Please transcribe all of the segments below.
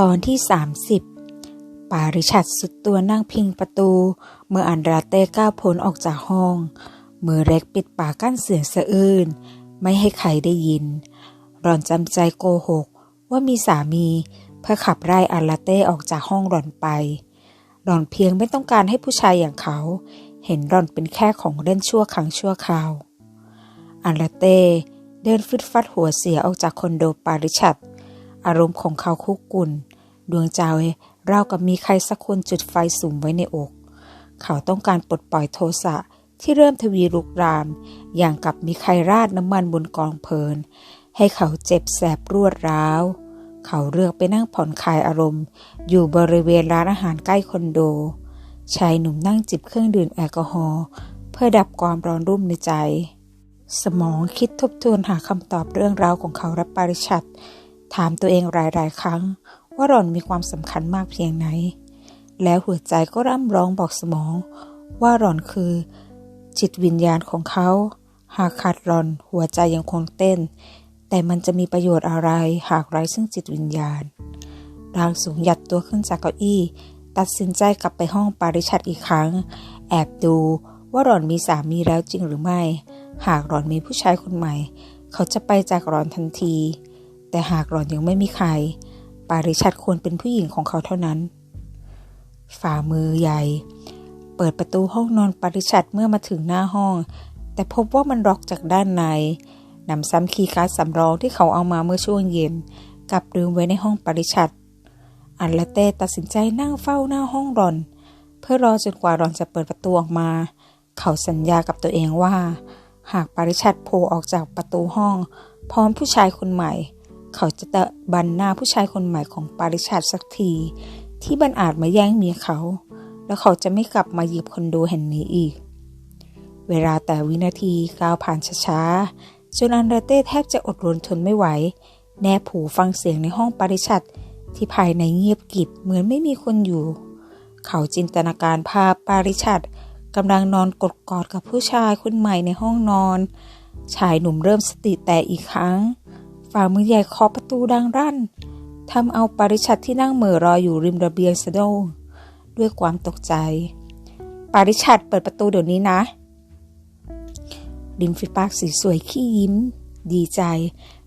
ตอนที่ 30 ปาริชัดสุดตัวนั่งพิงประตู เมื่ออันดราเต้ก้าวพ้นออกจากห้อง มือเล็กปิดปากกั้นเสียงสะอื้นไม่ให้ใครได้ยิน หล่อนจำใจโกหก ว่ามีสามีเพื่อขับไล่อันลาเต้ออกจากห้องหล่อนไป หล่อนเพียงไม่ต้องการให้ผู้ชายอย่างเขา เห็นหล่อนเป็นแค่ของเล่นชั่วครั้งชั่วคราวอันลาเต้เดินฟึดฟัดหัวเสียออกจากคอนโดปาริชัด อารมณ์ของเขาคุกกุ่นดวงใจรากับมีใครสักคนจุดไฟสุมไว้ในอก เขาต้องการปลดปล่อยโทสะที่เริ่มทวีลุกราม อย่างกับมีใครราดน้ำมันบนกองเพลิน ให้เขาเจ็บแสบรวดร้าว เขาเลือกไปนั่งผ่อนคลายอารมณ์ อยู่บริเวณร้านอาหารใกล้คอนโด ชายหนุ่มนั่งจิบเครื่องดื่มแอลกอฮอล์เพื่อดับความร้อนรุ่มในใจ สมองคิดทบทวนหาคำตอบเรื่องราวของเขาและปริชัด ถามตัวเองหลาย ๆ ครั้ง ว่าหล่อนมีความสำคัญมากเพียงไหน แล้วหัวใจก็ร่ำร้องบอกสมอง ว่าหล่อนคือ จิตวิญญาณของเขา หากขาดหล่อนหัวใจยังคงเต้น แต่มันจะมีประโยชน์อะไรหากไร้ซึ่งจิตวิญญาณร่างสูงหยัดตัวขึ้นจากเก้าอี้ ตัดสินใจกลับไปห้องปาริชัดอีกครั้ง แอบดูว่าหล่อนมีสามีแล้วจริงหรือไม่ หากหล่อนมีผู้ชายคนใหม่ เขาจะไปจากหล่อนทันที แต่หากหล่อนยังไม่มีใคร ปาริชัดควรเป็นผู้หญิงของเขาเท่านั้น ฝ่ามือใหญ่ เปิดประตูห้องนอนปาริชัดเมื่อมาถึงหน้าห้อง แต่พบว่ามันล็อกจากด้านในนำซ้ำคีย์การ์ดสำรองที่เขาเอามาเมื่อช่วงเย็นกลับลืมไว้ในห้องปาริชัดอันละเต้ตัดสินใจนั่งเฝ้าหน้าห้องรอน เพื่อรอจนกว่ารอนจะเปิดประตูออกมา เขาสัญญากับตัวเองว่า หากปาริชัดโผล่ออกจากประตูห้อง พร้อมผู้ชายคนใหม่ เขาจะตะบันหน้าผู้ชายคนใหม่ของปาริชัดสักที ที่บันอาจมาแย่งเมียเขา แล้วเขาจะไม่กลับมาหยิบคอนโดแห่งนี้อีก เวลาแต่วินาทีก้าวผ่านช้าๆจนอันเดเต้แทบจะอดรนทนไม่ไหว แนบผูฟังเสียงในห้องปาริชัดที่ภายในเงียบกริบเหมือนไม่มีคนอยู่ เขาจินตนาการภาพปาริชัดกำลังนอนกดกอดกับผู้ชายคนใหม่ในห้องนอน ชายหนุ่มเริ่มสติแตกอีกครั้ง ฝ่ามือใหญ่เคาะประตูดังรั่นทำเอาปาริชัดที่นั่งเหม่อรออยู่ริมระเบียงสะดุ้งด้วยความตกใจ ปาริชัดเปิดประตูเดี๋ยวนี้นะ ริมฝีปากสีสวยขี้ยิ้ม ดีใจ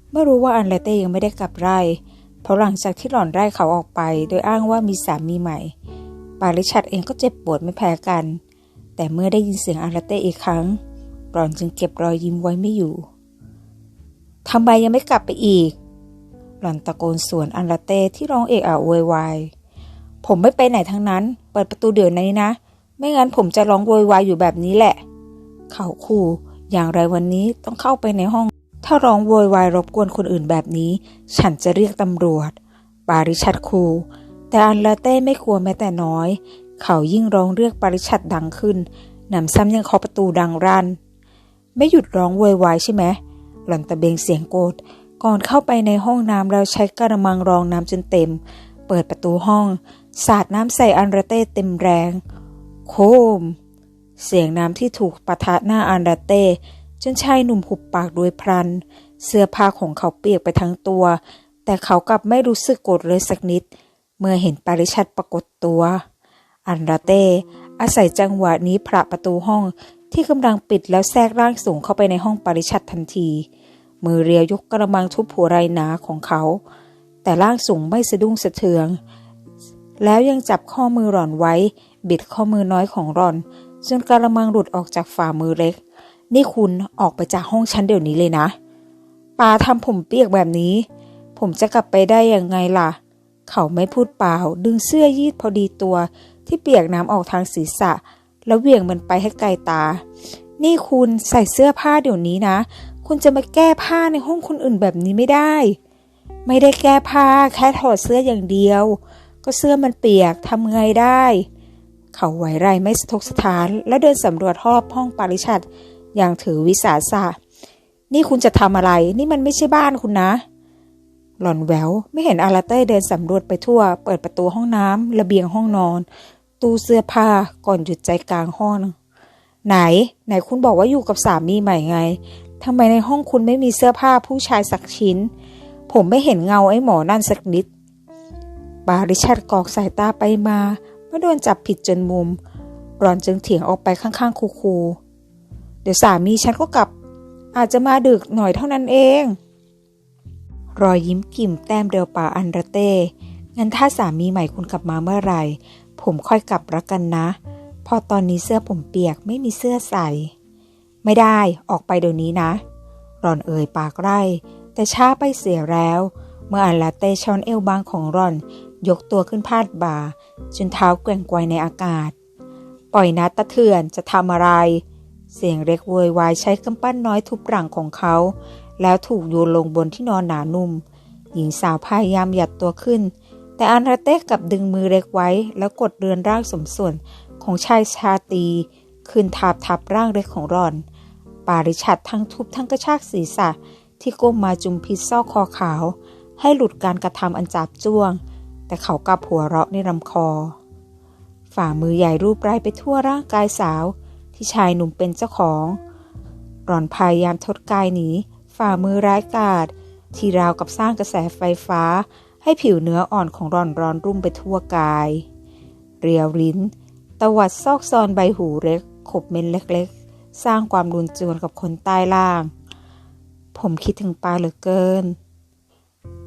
เมื่อรู้ว่าอันเลเต้ยังไม่ได้กลับไร่ เพราะหลังจากที่หล่อนไล่เขาออกไป โดยอ้างว่ามีสามีใหม่ ปาริชัดเองก็เจ็บปวดไม่แพ้กัน แต่เมื่อได้ยินเสียงอันเลเต้อีกครั้งหล่อนจึงเก็บรอยยิ้มไว้ไม่อยู่ ทำไมยังไม่กลับไปอีก หล่อนตะโกนสวนอันลาเต้ที่ร้องเอะอะโวยวายผมไม่ไปไหนทั้งนั้น เปิดประตูเดี๋ยวนี้นะ ไม่งั้นผมจะร้องโวยวายอยู่แบบนี้แหละ เขาขู่อย่างไรวันนี้ต้องเข้าไปในห้อง ถ้าร้องโวยวายรบกวนคนอื่นแบบนี้ ฉันจะเรียกตำรวจ ปาริชัดคูแต่อันลาเต้ไม่กลัวแม้แต่น้อย เขายิ่งร้องเรียกปาริชัดดังขึ้นหนำซ้ำยังเคาะประตูดังรัน ไม่หยุดร้องโวยวายใช่ไหม หล่อนตะเบงเสียงโกรธก่อนเข้าไปในห้องน้ำแล้วใช้กระมังรองน้ำจนเต็ม เปิดประตูห้อง สาดน้ำใส่อันราเต้เต็มแรง โคม เสียงน้ำที่ถูกปะทะหน้าอันราเต้จนชายหนุ่มหุบปากด้วยพรัน เสื้อผ้าของเขาเปียกไปทั้งตัว แต่เขากลับไม่รู้สึกโกรธเลยสักนิด เมื่อเห็นปาริชัดปรากฏตัว อันราเต้อาศัยจังหวะนี้ผละประตูห้อง ที่กำลังปิดแล้วแทรกร่างสูงเข้าไปในห้องปริชัดทันที มือเรียวยกกระมังทุบหัวไรหนาของเขา แต่ร่างสูงไม่สะดุ้งสะเทืองแล้วยังจับข้อมือหล่อนไว้ บิดข้อมือน้อยของหล่อนจนกระมังหลุดออกจากฝ่ามือเล็ก นี่คุณออกไปจากห้องฉันเดี๋ยวนี้เลยนะปาทำผมเปียกแบบนี้ ผมจะกลับไปได้ยังไงล่ะ เขาไม่พูดเปล่า ดึงเสื้อยืดพอดีตัว ที่เปียกน้ำออกทางศีรษะ แล้วเหวี่ยงมันไปให้ไกลตา นี่คุณใส่เสื้อผ้าเดี๋ยวนี้นะ คุณจะมาแก้ผ้าในห้องคนอื่นแบบนี้ไม่ได้ ไม่ได้แก้ผ้าแค่ถอดเสื้ออย่างเดียว ก็เสื้อมันเปียกทำไงได้ เขาไหวไรไม่สะทกสถาน แล้วเดินสำรวจรอบห้องปาริชัดอย่างถือวิสาสะนี่คุณจะทำอะไร นี่มันไม่ใช่บ้านคุณนะ หล่อนแววไม่เห็นอาราเต้เดินสำรวจไปทั่ว เปิดประตูห้องน้ำระเบียงห้องนอน ตู้เสื้อผ้าก่อนหยุดใจกลางห้องไหน ไหนคุณบอกว่าอยู่กับสามีใหม่ไงทำไมในห้องคุณไม่มีเสื้อผ้าผู้ชายสักชิ้น ผมไม่เห็นเงาไอ้หมอนั่นสักนิดปาริชัดกอกสายตาไปมาเมื่อโดนจับผิดจนมุมรอนจึงเถียงออกไปข้างๆคูๆเดี๋ยวสามีฉันก็กลับ อาจจะมาดึกหน่อยเท่านั้นเอง รอยยิ้มกิ่มแต้มเดียวป่าอันระเต้งั้นถ้าสามีใหม่คุณกลับมาเมื่อไหร่ ผมค่อยกลับรักกันนะ พอตอนนี้เสื้อผมเปียกไม่มีเสื้อใส่ ไม่ได้ออกไปเดี๋ยวนี้นะรอนเอ่ยปากไร่ แต่ช้าไปเสียแล้ว เมื่ออันลาเต้ช้อนเอวบางของรอน ยกตัวขึ้นพาดบ่า จนเท้าแกว่งไกวในอากาศ ปล่อยนะตะเถื่อนจะทำอะไร เสียงเล็กโวยวายใช้กำปั้นน้อยทุบหลังของเขา แล้วถูกโยนลงบนที่นอนหนานุ่ม หญิงสาวพยายามหยัดตัวขึ้น แต่อันราเต้กับดึงมือเล็กไว้ แล้วกดเรือนร่างสมส่วนของชายชาตีขึ้นทับทับร่างเล็กของรอน ปาริชัดทั้งทุบทั้งกระชากศีรษะ ที่ก้มมาจุมพิษซอกคอขาว ให้หลุดการกระทำอันจับจ้วง แต่เขากลับหัวเราะในลำคอ ฝ่ามือใหญ่รูปไรไปทั่วร่างกายสาว ที่ชายหนุ่มเป็นเจ้าของรอนพยายามทดกายหนีฝ่ามือร้ายกาจที่ราวกับสร้างกระแสไฟฟ้า ให้ผิวเนื้ออ่อนของรอนร้อนรุ่มไปทั่วกาย เรียวลิ้น ตวัดซอกซอนใบหูเล็ก ขบเม็นเล็กๆ สร้างความรุนจวนกับคนใต้ล่าง ผมคิดถึงปาเหลือเกิน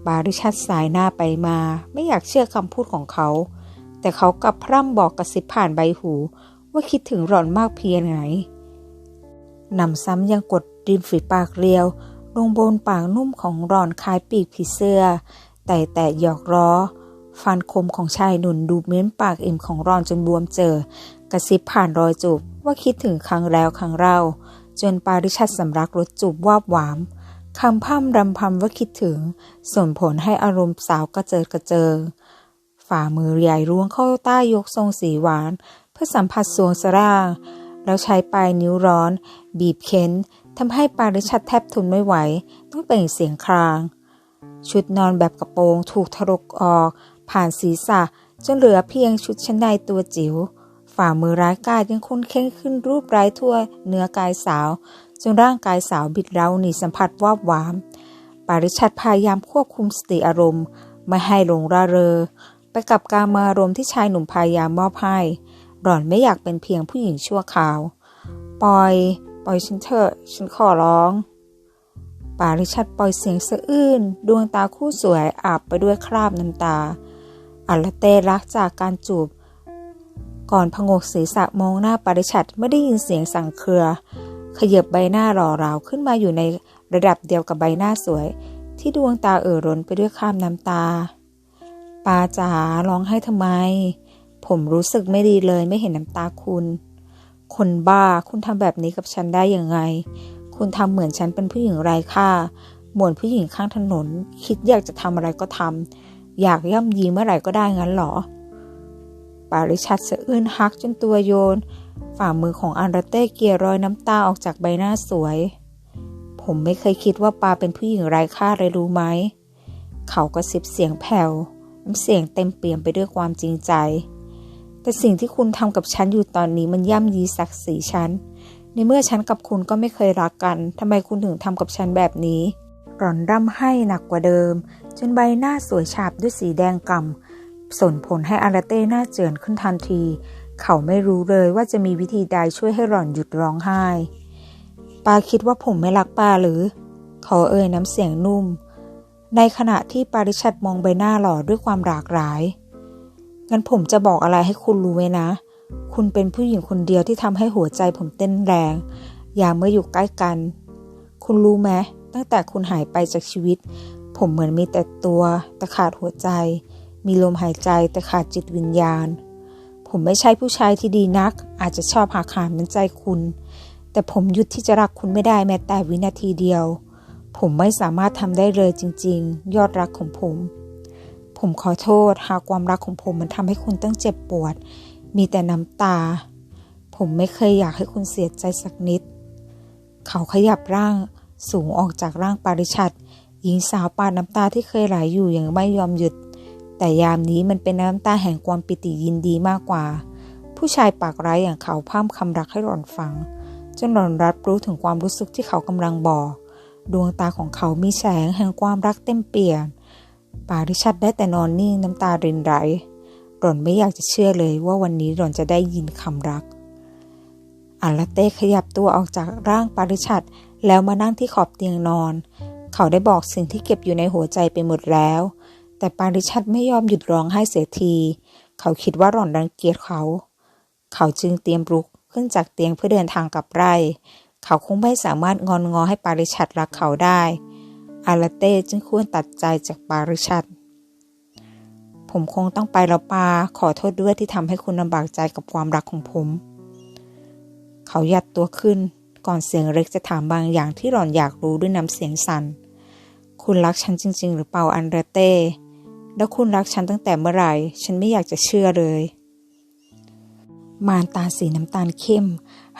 บาริชัดสายหน้าไปมา ไม่อยากเชื่อคำพูดของเขา แต่เขากลับพร่ำบอกกระซิบผ่านใบหู ว่าคิดถึงหล่อนมากเพียงไหนนำซ้ำยังกดริมฝีปากเรียวลงบนปากนุ่มของหล่อนคล้ายปีกผีเสื้อ แต่แต่หยอกล้อ ฟันคมของชายหนุนดูเม้นปากเอ็มของรอนจนบวมเจอ กระซิบผ่านรอยจูบว่าคิดถึงครั้งแล้วครั้งเล่า จนปาริชัดสำรักรสจูบวาบหวามคำพ่ำรำพำว่าคิดถึง ส่งผลให้อารมณ์สาวกระเจิดกระเจิง ฝ่ามือใหญ่ร่วงเข้าใต้ยกทรงสีหวาน เพื่อสัมผัสสวงสร่าง แล้วใช้ปลายนิ้วร้อน บีบเค้นทำให้ปาริชัดแทบทนไม่ไหว ต้องเปล่งเสียงคราง ชุดนอนแบบกระโปรงถูกทะลกออก ผ่านศีรษะจนเหลือเพียงชุดชั้นในตัวจิ๋วฝ่ามือร้ายกาจยังคุ้นเค้งขึ้นรูปร้ายทั่วเนื้อกายสาว จนร่างกายสาวบิดเร้าหนีสัมผัสวาบหวาม ปาริชัดพยายามควบคุมสติอารมณ์ ไม่ให้หลงระเรอ ไปกับการมารมณ์ที่ชายหนุ่มพยายามมอบให้หล่อนไม่อยากเป็นเพียงผู้หญิงชั่วคราว ปล่อย ปล่อยฉันเถอะ ฉันขอร้อง ปาริชัดปล่อยเสียงสะอื้น ดวงตาคู่สวยอาบไปด้วยคราบน้ำตา อัลเตรักจากการจูบ ก่อนพงกศีรษะมองหน้าปาริชัดไม่ได้ยินเสียงสั่งเครือ ขยับใบหน้าหล่อราวขึ้นมาอยู่ในระดับเดียวกับใบหน้าสวย ที่ดวงตาเอ่อร้นไปด้วยคราบน้ำตา ปาจ๋าร้องให้ทำไม ผมรู้สึกไม่ดีเลยไม่เห็นน้ำตาคุณ คนบ้าคุณทำแบบนี้กับฉันได้ยังไง คุณทำเหมือนฉันเป็นผู้หญิงไร้ค่า เหมือนผู้หญิงข้างถนน คิดอยากจะทำอะไรก็ทำ อยากย่ำยีเมื่อไหร่ก็ได้งั้นหรอ ปาริชัดสะอื้นฮักจนตัวโยน ฝ่ามือของอันราเต้เกียรอยน้ำตาออกจากใบหน้าสวย ผมไม่เคยคิดว่าปาเป็นผู้หญิงไร้ค่าเลยรู้ไหม เขาก็สิบเสียงแผ่วน้ำเสียงเต็มเปี่ยมไปด้วยความจริงใจ แต่สิ่งที่คุณทำกับฉันอยู่ตอนนี้มันย่ำยีศักดิ์ศรีฉัน ในเมื่อฉันกับคุณก็ไม่เคยรักกันทำไมคุณถึงทำกับฉันแบบนี้ร่อนร่ำให้หนักกว่าเดิม จนใบหน้าสวยฉาบด้วยสีแดงก่ำส่งผลให้อาราเต้หน้าเจือนขึ้นทันที เขาไม่รู้เลยว่าจะมีวิธีใดช่วยให้หล่อนหยุดร้องไห้ปาคิดว่าผมไม่รักปาหรือ เขาเอ่ยน้ำเสียงนุ่ม ในขณะที่ปาริชัดมองใบหน้าหล่อด้วยความหลากหลายงั้นผมจะบอกอะไรให้คุณรู้ไว้นะ คุณเป็นผู้หญิงคนเดียวที่ทำให้หัวใจผมเต้นแรง อย่าเมื่ออยู่ใกล้กัน คุณรู้ไหมตั้งแต่คุณหายไปจากชีวิต ผมเหมือนมีแต่ตัวแต่ขาดหัวใจ มีลมหายใจแต่ขาดจิตวิญญาณ ผมไม่ใช่ผู้ชายที่ดีนัก อาจจะชอบหักหามน้ำใจคุณ แต่ผมหยุดที่จะรักคุณไม่ได้แม้แต่วินาทีเดียว ผมไม่สามารถทำได้เลยจริง ๆ ยอดรักของผม ผมขอโทษหากความรักของผมมันทำให้คุณต้องเจ็บปวด มีแต่น้ำตา ผมไม่เคยอยากให้คุณเสียใจสักนิด เขาขยับร่างสูงออกจากร่างปาริชัดหญิงสาวปาดน้ำตาที่เคยไหลอยู่อย่างไม่ยอมหยุด แต่ยามนี้มันเป็นน้ำตาแห่งความปิติยินดีมากกว่า ผู้ชายปากร้ายอย่างเขาพร่ำคำรักให้หล่อนฟัง จนหล่อนรับรู้ถึงความรู้สึกที่เขากำลังบอก ดวงตาของเขามีแสงแห่งความรักเต็มเปี่ยมปาริชัดได้แต่นอนนิ่งน้ำตารินไหล หล่อนไม่อยากจะเชื่อเลยว่าวันนี้หล่อนจะได้ยินคำรักอัลาเต้ขยับตัวออกจากร่างปาริชัดแล้วมานั่งที่ขอบเตียงนอน เขาได้บอกสิ่งที่เก็บอยู่ในหัวใจไปหมดแล้ว แต่ปาริชัดไม่ยอมหยุดร้องไห้เสียที เขาคิดว่าหล่อนรังเกียจเขา เขาจึงเตรียมรุกขึ้นจากเตียงเพื่อเดินทางกลับไร่ เขาคงไม่สามารถงอนงอให้ปาริชัดรักเขาได้อาลาเต้จึงควรตัดใจจากปาริชัด ผมคงต้องไปแล้วปาขอโทษด้วยที่ทำให้คุณลำบากใจกับความรักของผม เขายัดตัวขึ้น ก่อนเสียงเล็กจะถามบางอย่างที่หล่อนอยากรู้ด้วยน้ำเสียงสัน่น คุณรักฉันจริง ๆ หรือเปล่าอันเดเต้ แล้วคุณรักฉันตั้งแต่เมื่อไหร่ ฉันไม่อยากจะเชื่อเลย มารตาสีน้ำตาลเข้ม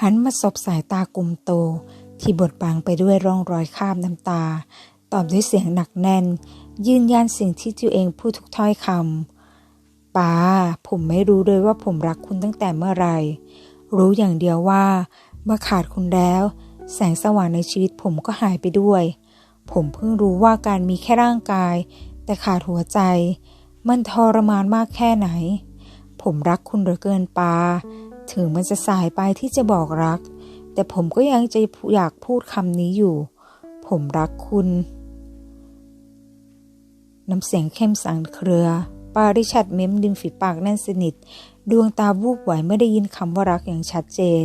หันมาสบสายตากลมโต ที่บดบังไปด้วยร่องรอยคาบน้ำตา ตอบด้วยเสียงหนักแน่น ยืนยันสิ่งที่ตัวเองพูดทุกถ้อยคำป้าผมไม่รู้เลยว่าผมรักคุณตั้งแต่เมื่อไหร่ รู้อย่างเดียวว่า เมื่อขาดคุณแล้ว แสงสว่างในชีวิตผมก็หายไปด้วย ผมเพิ่งรู้ว่าการมีแค่ร่างกาย แต่ขาดหัวใจ มันทรมานมากแค่ไหน ผมรักคุณเหลือเกินปาถึงมันจะสายไปที่จะบอกรัก แต่ผมก็ยังจะอยากพูดคำนี้อยู่ ผมรักคุณ น้ำเสียงเข้มสั่นเครือ ปาริชัดเม้มดึงฝีปากแน่นสนิท ดวงตาวูบไหวเมื่อได้ยินคำว่ารักอย่างชัดเจน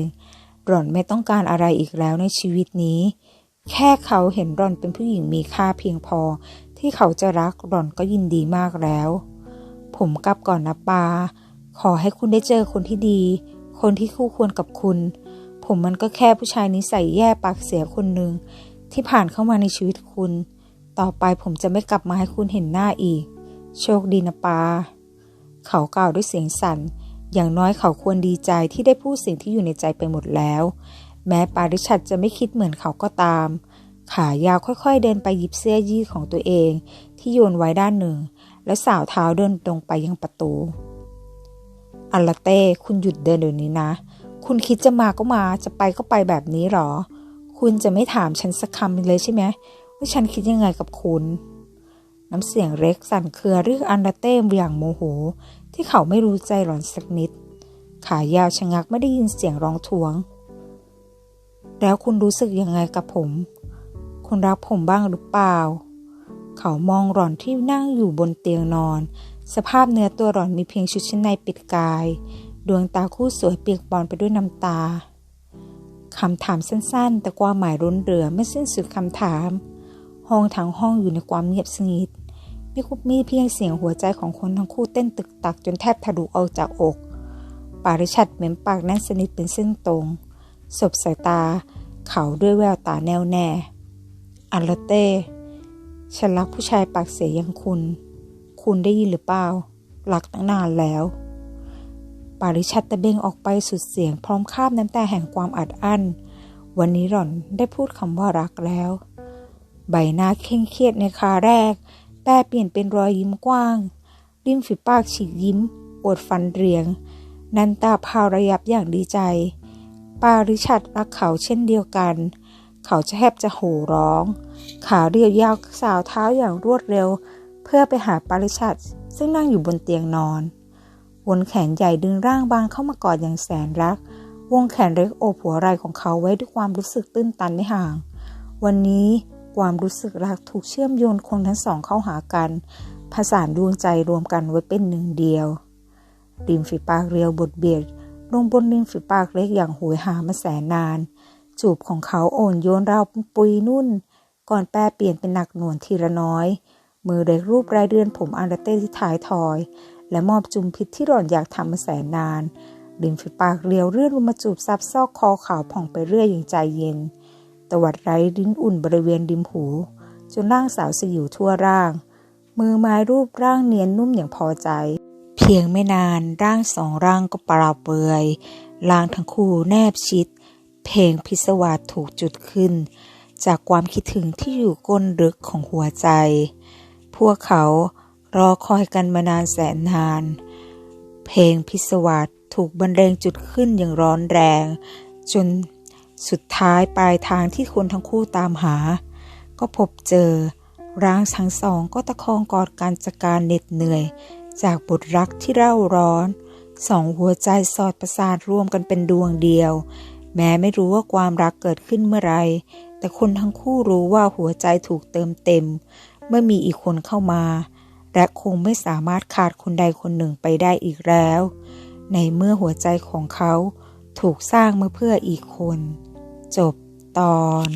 หล่อนไม่ต้องการอะไรอีกแล้วในชีวิตนี้ แค่เขาเห็นหล่อนเป็นผู้หญิงมีค่าเพียงพอ ที่เขาจะรักหล่อนก็ยินดีมากแล้ว ผมกลับก่อนนะปา ขอให้คุณได้เจอคนที่ดี คนที่คู่ควรกับคุณ ผมมันก็แค่ผู้ชายนิสัยแย่ปากเสียคนหนึ่งที่ผ่านเข้ามาในชีวิตคุณ ต่อไปผมจะไม่กลับมาให้คุณเห็นหน้าอีก โชคดีนะปา เขากล่าวด้วยเสียงสั่น อย่างน้อยเขาควรดีใจที่ได้พูดสิ่งที่อยู่ในใจไปหมดแล้ว แม้ปาริชัดจะไม่คิดเหมือนเขาก็ตาม ขายาวค่อยๆเดินไปหยิบเสื้อยืดของตัวเอง ที่โยนไว้ด้านหนึ่ง แล้วสาวเท้าเดินตรงไปยังประตูอัลลาเต้ คุณหยุดเดินเดี๋ยวนี้นะ คุณคิดจะมาก็มา จะไปก็ไปแบบนี้หรอ คุณจะไม่ถามฉันสักคำเลยใช่ไหม ว่าฉันคิดยังไงกับคุณ น้ำเสียงเร็กสั่นเครือเรียกอันดาเต้อย่างโมโห ที่เขาไม่รู้ใจหล่อนสักนิด ขายาวชะงักไม่ได้ยินเสียงร้องทวง แล้วคุณรู้สึกยังไงกับผม คุณรักผมบ้างหรือเปล่า เขามองหล่อนที่นั่งอยู่บนเตียงนอน สภาพเนื้อตัวหล่อนมีเพียงชุดชั้นในปิดกาย ดวงตาคู่สวยเปียกบอนไปด้วยน้ำตาคำถามสั้นๆ แต่ความหมายรุนเรือไม่สิ้นสุดคำถาม ห้องทั้งห้องอยู่ในความเงียบสงบมีคุบมีเพียงเสียงหัวใจของคนทั้งคู่เต้นตึกตักจนแทบทะลุออกจากอก ปาริชัดเหม็นปากแน่นสนิทเป็นเส้นตรง สบสายตา เขาด้วยแววตาแน่วแน่อัลเต้ฉันรักผู้ชายปากเสียอย่างคุณ คุณได้ยินหรือเปล่า รักตั้งนานแล้ว ปาริชัดตะเบงออกไปสุดเสียงพร้อมคาบน้ำตาแห่งความอัดอั้น วันนี้หล่อนได้พูดคำว่ารักแล้ว ใบหน้าเคร่งเครียดในคาแรก แปรเปลี่ยนเป็นรอยยิ้มกว้าง ริมฝีปากฉีกยิ้มปวดฟันเรียง นันตาพาวระยับอย่างดีใจ ปาริชัดรักเขาเช่นเดียวกัน เขาจะแทบจะโห่ร้อง ขาเรียวยาวสาวเท้าอย่างรวดเร็ว เพื่อไปหาปาริชัดซึ่งนั่งอยู่บนเตียงนอน วนแขนใหญ่ดึงร่างบางเข้ามากอดอย่างแสนรัก วงแขนเล็กโอบหัวไหล่ของเขาไว้ด้วยความรู้สึกตื้นตันไม่ห่าง วันนี้ ความรู้สึกรักถูกเชื่อมโยงคนทั้งสองเข้าหากัน ผสานดวงใจรวมกันไว้เป็นหนึ่งเดียวริมฝีปากเรียวบดเบียดลงบนริมฝีปากเล็กอย่างหวยหามาแสนนาน จูบของเขาโอนโยนราวปุยนุ่น ก่อนแปรเปลี่ยนเป็นหนักหน่วงทีละน้อย มือเล็กรูปรายเดือนผมอันดเต้ที่ท้ายทอย และมอบจุมพิษที่หล่อนอยากทำมาแสนนานริมฝีปากเรียวเลื่อนลงมาจูบซับซอกคอขาวผ่องไปเรื่อยอย่างใจเย็น ตวัดไร้ลิ้นอุ่นบริเวณริมหู จนร่างสาวสยิวทั่วร่าง มือไม้รูปร่างเนียนนุ่มอย่างพอใจ เพียงไม่นานร่างสองร่างก็ปราเปือยล่างทั้งคู่แนบชิด เพลงพิศวาสถูกจุดขึ้น จากความคิดถึงที่อยู่ก้นลึกของหัวใจ พวกเขารอคอยกันมานานแสนนาน เพลงพิศวาสถูกบรรเลงจุดขึ้นอย่างร้อนแรง จน สุดท้ายปลายทางที่คนทั้งคู่ตามหา ก็พบเจอ ร่างทั้งสองก็ตะคองกอดกันจากการเหน็ดเหนื่อย จากบทรักที่เร่าร้อน สองหัวใจสอดประสานร่วมกันเป็นดวงเดียว แม้ไม่รู้ว่าความรักเกิดขึ้นเมื่อไร แต่คนทั้งคู่รู้ว่าหัวใจถูกเติมเต็ม เมื่อมีอีกคนเข้ามา และคงไม่สามารถขาดคนใดคนหนึ่งไปได้อีกแล้ว ในเมื่อหัวใจของเขาถูกสร้างมาเพื่ออีกคน จบตอน